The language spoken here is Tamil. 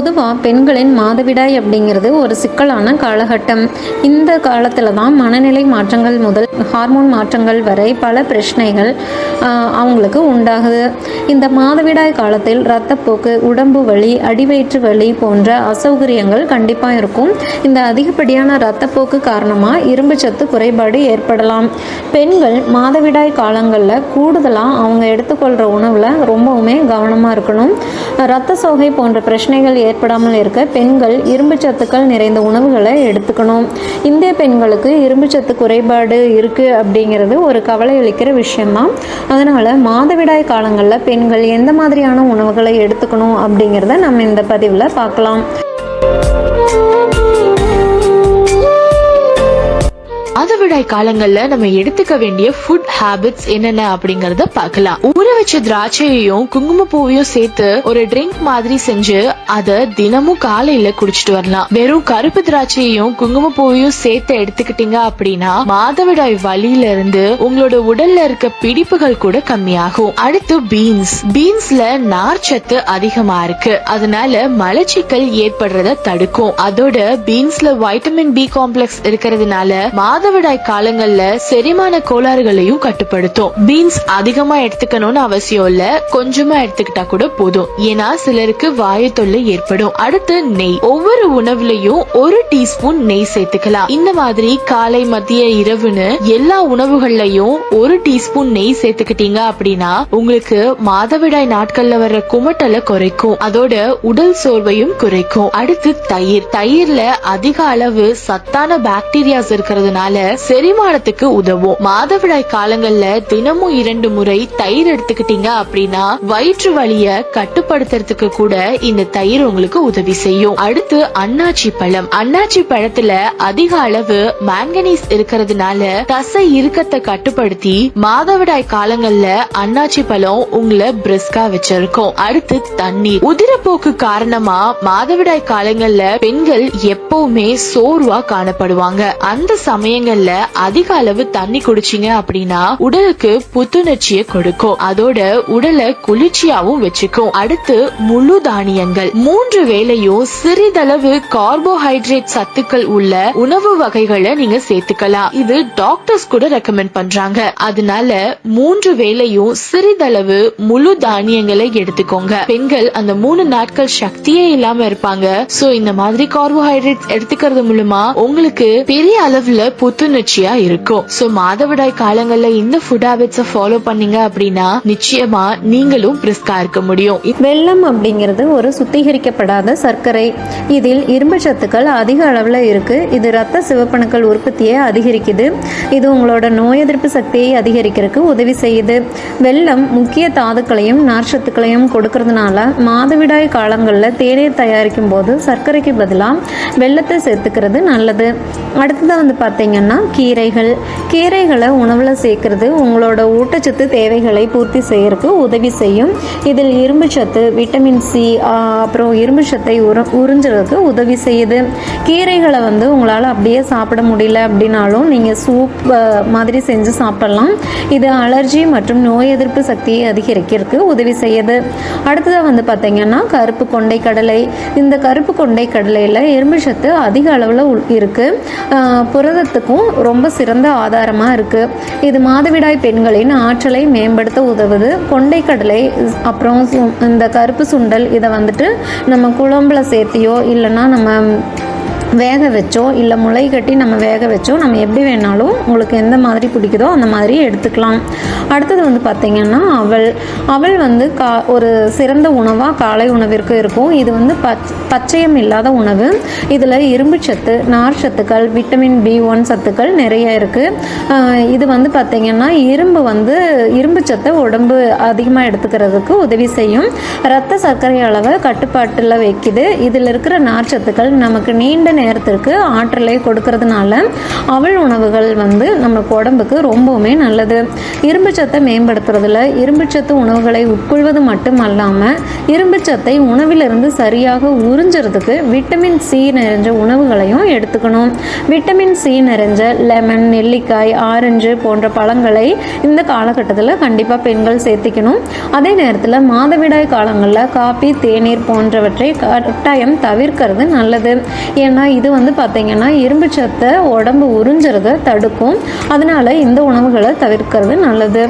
பொதுவாக பெண்களின் மாதவிடாய் அப்படிங்கிறது ஒரு சிக்கலான காலகட்டம். இந்த காலத்தில் தான் மனநிலை மாற்றங்கள் முதல் ஹார்மோன் மாற்றங்கள் வரை பல பிரச்சனைகள் அவங்களுக்கு உண்டாகுது. இந்த மாதவிடாய் காலத்தில் இரத்தப்போக்கு உடம்பு வலி அடிவயிற்று வலி போன்ற அசௌகரியங்கள் கண்டிப்பாக இருக்கும். இந்த அதிகப்படியான இரத்தப்போக்கு காரணமாக இரும்புச்சத்து குறைபாடு ஏற்படலாம். பெண்கள் மாதவிடாய் காலங்களில் கூடுதலாக அவங்க எடுத்துக்கொள்கிற உணவில் ரொம்பவுமே கவனமாக இருக்கணும். இரத்த சோகை போன்ற பிரச்சனைகள் ஏற்படாமல் இருக்க பெண்கள் இரும்புச்சத்துக்கள் நிறைந்த உணவுகளை எடுத்துக்கணும். இந்திய பெண்களுக்கு இரும்புச்சத்து குறைபாடு இருக்குது அப்படிங்கிறது ஒரு கவலை அளிக்கிற விஷயம்தான். அதனால் மாதவிடாய் காலங்களில் பெண்கள் எந்த மாதிரியான உணவுகளை எடுத்துக்கணும் அப்படிங்கிறத நம்ம இந்த பதிவில் பார்க்கலாம். மாதவிடாய் காலங்கள்ல நம்ம எடுத்துக்க வேண்டிய ஃபுட் ஹேபிட்ஸ் என்னென்ன அப்படிங்கறத பார்க்கலாம். ஊற வச்ச திராட்சையையும் குங்குமப்பூவையும் சேர்த்து ஒரு ட்ரிங்க் மாதிரி செஞ்சு அத தினமும் காலையில குடிச்சிட்டு வரலாம். வெறும் கருப்பு திராட்சையையும் குங்குமப்பூவையும் சேர்த்து எடுத்துக்கிட்டீங்க அப்படின்னா மாதவிடாய் வழியில இருந்து உங்களோட உடல்ல இருக்க பிடிப்புகள் கூட கம்மியாகும். அடுத்து பீன்ஸ் பீன்ஸ்ல நார்ச்சத்து அதிகமா இருக்கு. அதனால மலச்சிக்கல் ஏற்படுறத தடுக்கும். அதோட பீன்ஸ்ல வைட்டமின் பி காம்ப்ளெக்ஸ் இருக்கிறதுனால மாதவிடாய் காலங்கள்ல செரிமான கோளாறுகளையும் கட்டுப்படுத்தும். பீன்ஸ் அதிகமா எடுத்துக்கணும்னு அவசியம் இல்ல. கொஞ்சமா எடுத்துக்கிட்டா கூட போதும். ஏன்னா சிலருக்கு வாயு தொல்லை ஏற்படும். அடுத்து நெய். ஒவ்வொரு உணவுலயும் ஒரு டீஸ்பூன் நெய் சேர்த்துக்கலாம். இந்த மாதிரி காலை மதிய இரவுன்னு எல்லா உணவுகள்லயும் ஒரு டீஸ்பூன் நெய் சேர்த்துக்கிட்டீங்க அப்படின்னா உங்களுக்கு மாதவிடாய் நாட்கள்ல வர்ற குமட்டலை குறைக்கும். அதோட உடல் சோர்வையும் குறைக்கும். அடுத்து தயிர். தயிர்ல அதிக அளவு சத்தான பாக்டீரியாஸ் இருக்கிறதுனால செரிமானத்துக்கு உதவும். மாதவிடாய் காலங்கள்ல தினமும் இரண்டு முறை தயிர் எடுத்துக்கிட்டீங்க அப்படின்னா வயிற்று வலிய கட்டுப்படுத்துறதுக்கு கூட இந்த தயிர் உங்களுக்கு உதவி செய்யும். அடுத்து அன்னாச்சி பழம். அன்னாச்சி பழத்துல அதிக அளவு மாங்கனீஸ் இருக்கிறதுனால தசை இறுக்கத்தை கட்டுப்படுத்தி மாதவிடாய் காலங்கள்ல அன்னாச்சி பழம் உங்களை பிரிஸ்கா வச்சிருக்கும். அடுத்து தண்ணீர். உதிரப்போக்கு காரணமா மாதவிடாய் காலங்கள்ல பெண்கள் எப்பவுமே சோர்வா காணப்படுவாங்க. அந்த சமயங்கள்ல அதிக அளவு தண்ணி குடிச்சீங்க அப்படின்னா உடலுக்கு புத்துணர்ச்சியை கொடுக்கும். அதோட உடலை குளிர்ச்சியாவும் வச்சுக்கும். அடுத்து முழு தானியங்கள். மூன்று வேளையும் சிறிதளவு கார்போஹைட்ரேட் சத்துக்கள் உள்ள உணவு வகைகளை நீங்க சேர்த்துக்கலாம். இது டாக்டர்ஸ் கூட ரெக்கமெண்ட் பண்றாங்க. அதனால மூன்று வேளையும் சிறிதளவு முழு தானியங்களை எடுத்துக்கோங்க. பெண்கள் அந்த மூணு நாட்கள் சக்தியே இல்லாம இருப்பாங்க. சோ இந்த மாதிரி கார்போஹைட்ரேட் எடுத்துக்கிறது மூலமா உங்களுக்கு பெரிய அளவுல புத்துணர்ச்சியா இருக்கும். சோ மாதவிடாய் காலங்கள்ல இந்த ஃபுட் ஹாபிட்ஸ ஃபாலோ பண்ணீங்க அப்படின்னா நிச்சயமா நீங்களும் பிரிஸ்கா இருக்க முடியும். வெள்ளம் அப்படிங்கிறது ஒரு சுத்திகரிக்கப்படாத சர்க்கரை. இதில் இரும்பு சத்துக்கள் அதிக அளவில் இருக்குது இது ரத்த சிவப்பணுக்கள் உற்பத்தியை அதிகரிக்குது. இது உங்களோட நோய் எதிர்ப்பு சக்தியை அதிகரிக்கிறதுக்கு உதவி செய்யுது. வெள்ளம் முக்கிய தாதுக்களையும் நார்ச்சத்துக்களையும் கொடுக்கறதுனால மாதவிடாய் காலங்களில் தேநீர் தயாரிக்கும் போது சர்க்கரைக்கு பதிலாக வெள்ளத்தை சேர்த்துக்கிறது நல்லது. அடுத்ததாக வந்து பார்த்தீங்கன்னா கீரைகள். கீரைகளை உணவில் சேர்க்கறது உங்களோட ஊட்டச்சத்து தேவைகளை பூர்த்தி செய்யறதுக்கு உதவி செய்யும். இதில் இரும்பு சத்து விட்டமின் சி அப்புறம் இரும்பு சத்தை உற உறிஞ்சுறதுக்கு உதவி செய்யுது. கீரைகளை வந்து உங்களால் அப்படியே சாப்பிட முடியல அப்படின்னாலும் நீங்கள் சூப் மாதிரி செஞ்சு சாப்பிடலாம். இது அலர்ஜி மற்றும் நோய் எதிர்ப்பு சக்தியை அதிகரிக்கிறதுக்கு உதவி செய்யுது. அடுத்ததாக வந்து பார்த்தீங்கன்னா கருப்பு கொண்டை கடலை. இந்த கருப்பு கொண்டை கடலையில் இரும்பு சத்து அதிக அளவில் இருக்குது புரதத்துக்கும் ரொம்ப சிறந்த ஆதாரமாக இருக்குது இது மாதவிடாய் பெண்களின் ஆற்றலை மேம்படுத்த உதவுது. கொண்டை கடலை அப்புறம் இந்த கருப்பு சுண்டல் இதை வந்துட்டு நம்ம குழம்புல சேர்த்தியோ இல்லைன்னா நம்ம வேக வச்சோ இல்லை முளை கட்டி நம்ம வேக வச்சோ நம்ம எப்படி வேணாலும் உங்களுக்கு எந்த மாதிரி பிடிக்குதோ அந்த மாதிரி எடுத்துக்கலாம். அடுத்தது வந்து பார்த்திங்கன்னா அவள் அவள் வந்து கா ஒரு சிறந்த உணவாக காலை உணவிற்கு இருக்கும். இது வந்து பச் பச்சையம் இல்லாத உணவு. இதில் இரும்பு சத்து நார் சத்துக்கள் விட்டமின் பி ஒன் சத்துக்கள் நிறைய இருக்குது இது வந்து பார்த்திங்கன்னா இரும்பு வந்து இரும்பு சத்தை உடம்பு அதிகமாக எடுத்துக்கிறதுக்கு உதவி செய்யும். ரத்த சர்க்கரை அளவை கட்டுப்பாட்டில் வைக்குது. இதில் இருக்கிற நார் சத்துக்கள் நமக்கு நீண்ட நேரத்திற்கு ஆற்றலை கொடுக்கறதுனால அவள் உணவுகள் வந்து நமக்கு உடம்புக்கு ரொம்பவுமே நல்லது. இரும்புச்சத்தை மேம்படுத்துறதுல இரும்புச்சத்து உணவுகளை உட்கொள்வது மட்டும் அல்லாமல் இரும்புச்சத்தை உணவிலிருந்து சரியாக உறிஞ்சுறதுக்கு விட்டமின் சி நிறைஞ்ச உணவுகளையும் எடுத்துக்கணும். விட்டமின் சி நிறைஞ்ச லெமன் நெல்லிக்காய் ஆரஞ்சு போன்ற பழங்களை இந்த காலகட்டத்தில் கண்டிப்பாக பெண்கள் சேர்த்திக்கணும். அதே நேரத்தில் மாதவிடாய் காலங்களில் காப்பி தேநீர் போன்றவற்றை கட்டாயம் தவிர்க்கிறது நல்லது. ஏன்னா இது வந்து பார்த்திங்கன்னா இரும்பு சத்தை உடம்பு உறிஞ்சுறத தடுக்கும். அதனால இந்த உணவுகளை தவிர்க்கிறது நல்லது.